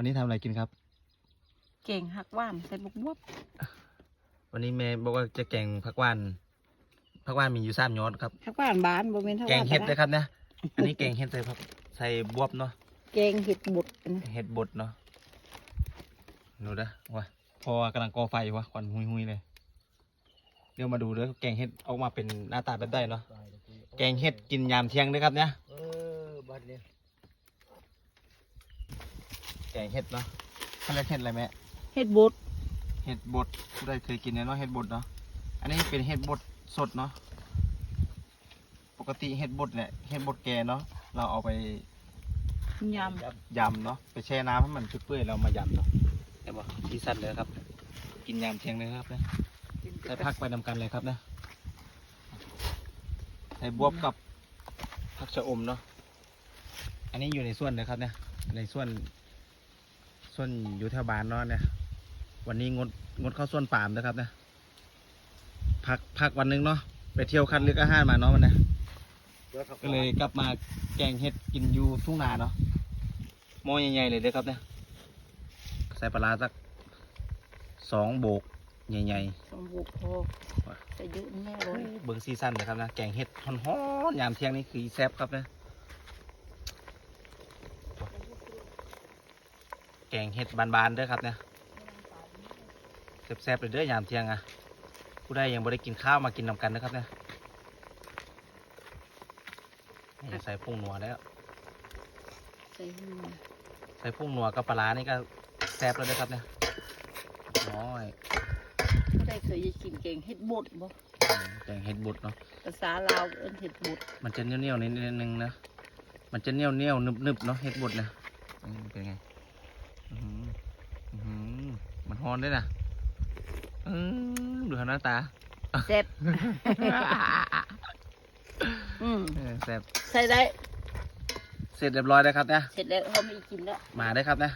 วันนี้ทำอะไรกินครับ เก่งหักว่านใส่บุกบวบวันนี้แม่บอกว่าจะแกงผักหว่านผักหว่านมีอยู่สามยอดครับ หักว่านบานบ่แม่นทักแกว่างนเห็ดปลานะร้าครับเนี่ยอันนี้แกงเห็ดใส่ผักใส่บวบเนาะแกงเห็ดบุดนะเห็ดบดเนาะดูนะว่าพอกำลังก่อไฟอยู่วะควันหุยๆเลย เดี๋ยวมาดูเด้อแกงเห็ดออกมาเป็นหน้าตาแบบได้เนาะแกงเห็ดกินยามเที่ยงเด้อครับเนี่ย เออบัดเนี่ยแก งเห็ดเนาะเขาเรียกเห็ดอะไรแม่เห็ดบุดเห็ดบดผู้ใดเคยกินเนี่ยเนาะเห็ดบดเนาะอันนี้เป็นเห็ดบดสดเนาะปกติเห็ดบดเนี่ยเห็ดบดแกเนาะเราเอาไปยยำเนาะไปแช่น้ำให้มันชุบเปื่อยเรามายำเนาะเห็นบ่สีสันเลยครับ กินยามเที่ยงเลยครับเนี่ยำใส่ผักไปนำกันเลยครับนะใส่บวบกับผักชะอมเนาะอันนี้อยู่ในส่วนนะครับเนี่ยในส่วน ส่วนอยู่แถวบ้านเนาะเนี่ย วันนี้งดงดเข้าส่วนปาล์มนะครับนะพักพักวันหนึงเนาะไปเที่ยวคัดเลือกอาหารมาเนาะวันนี้ก็เลยกลับมาแกงเห็ดกินอยู่ทุ่งนาเนาะหม้อใหญ่ๆเลยเด้อครับเนี่ยใส่ปลาร้าสักสองโบกใหญ่ๆสมบุกพอใส่เยอะแน่เลยเบิ้งซีซั่นนะครับนะแกงเห็ดฮ้อนๆยามเที่ยงนี่คือแซ่บครับนะ แกงเห็ดบานๆเด้อครับเนี่ยแซ่บๆเลยเด้อยามเที่ยงอะผู้ใดยังบ่ได้กินข้าวมากินนำกันนะครับเนี่ยนี่ใส่พุงหนัวแล้ว ใส่หัวใส่พุงหนัวกับปลาร้านี่ก็แซ่บแล้วเด้อครับเนี่ยน้อยผู้ใดเคยกินแกงเห็ดบุดบ่อืมแกงเห็ดบุดเนาะภาษาลาวเอิ้นเห็ดบุดมันจะเหนียวๆนิดนึงนะมันจะเหนียวเนียวๆนึบๆเนาะเห็ดบดนะอืมเป็นไงอือหืออื้อหือ มันฮอนด้วยนะอืมดูหน้าตาเสร็จอืมเออแซ่บใส่ได้ เสร็จเรียบร้อยแล้วครับนะเสร็จแล้วเขาไม่กินแล้วมาได้ครับนะ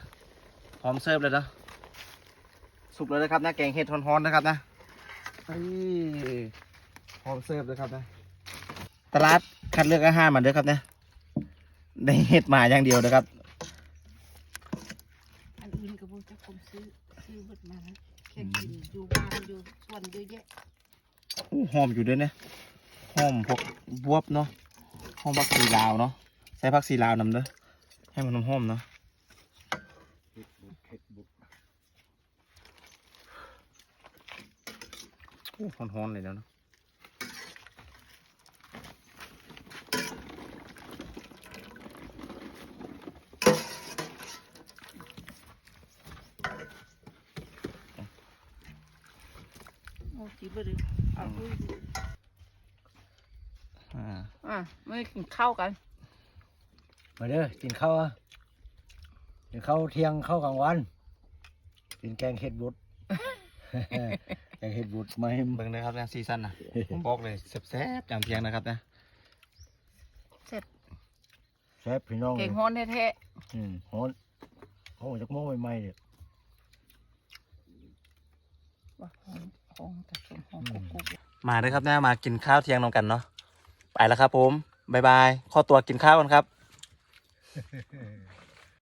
พร้อมเสิร์ฟเลยเนาะสุกเลยนะครับนะแกงเห็ดฮอนๆนะครับนะเอ้ยพร้อมเสิร์ฟเลยครับนะตลาดคัดเลือกอาหารมาเด้อครับนะได้เห็ดมาอย่างเดียวนะครับ อันอื่นก็บ่จักผมซื้อซื้อเบิดมานะแค่กินอยู่บ้าน อยู่สวนเยอะแยะอู้หอมอยู่ด้วยเนี่ยหอมพวกบวบเนาะหอมผักสีลาวเนาะใส่ผักสีลาวนำเด้อให้มันหอมๆเนาะเห็ดบุกเห็ดบุกอู้หอนๆเลยแล้วเนาะ โอ้สิบ่ได้เอาอุ้ยอ่าอะไม่กินข้าวกัน มาเด้อกินข้าวอะกินข้าวเที่ยงข้าวกลางวัน กินแกงเห็ดบุตรแกงเห็ดบุตรมาให้เบิ่งเลยครับนะซีซั่นนะผมบอกเลยแซ่บๆจำเพียงนะครับนะเสร็จแซ่บพี่น้องเก่งฮ้อนแท้อืมฮ้อนฮ้อนจากหม้อใหม่ๆเนี่ย ๆว่าหอมหอมแต่สมหอมกุกมาเลยครับนะมากินข้าวเที่ยงนองกันเนาะไปแล้วครับ ผมบายบายขอตัวกินข้าวกันครับ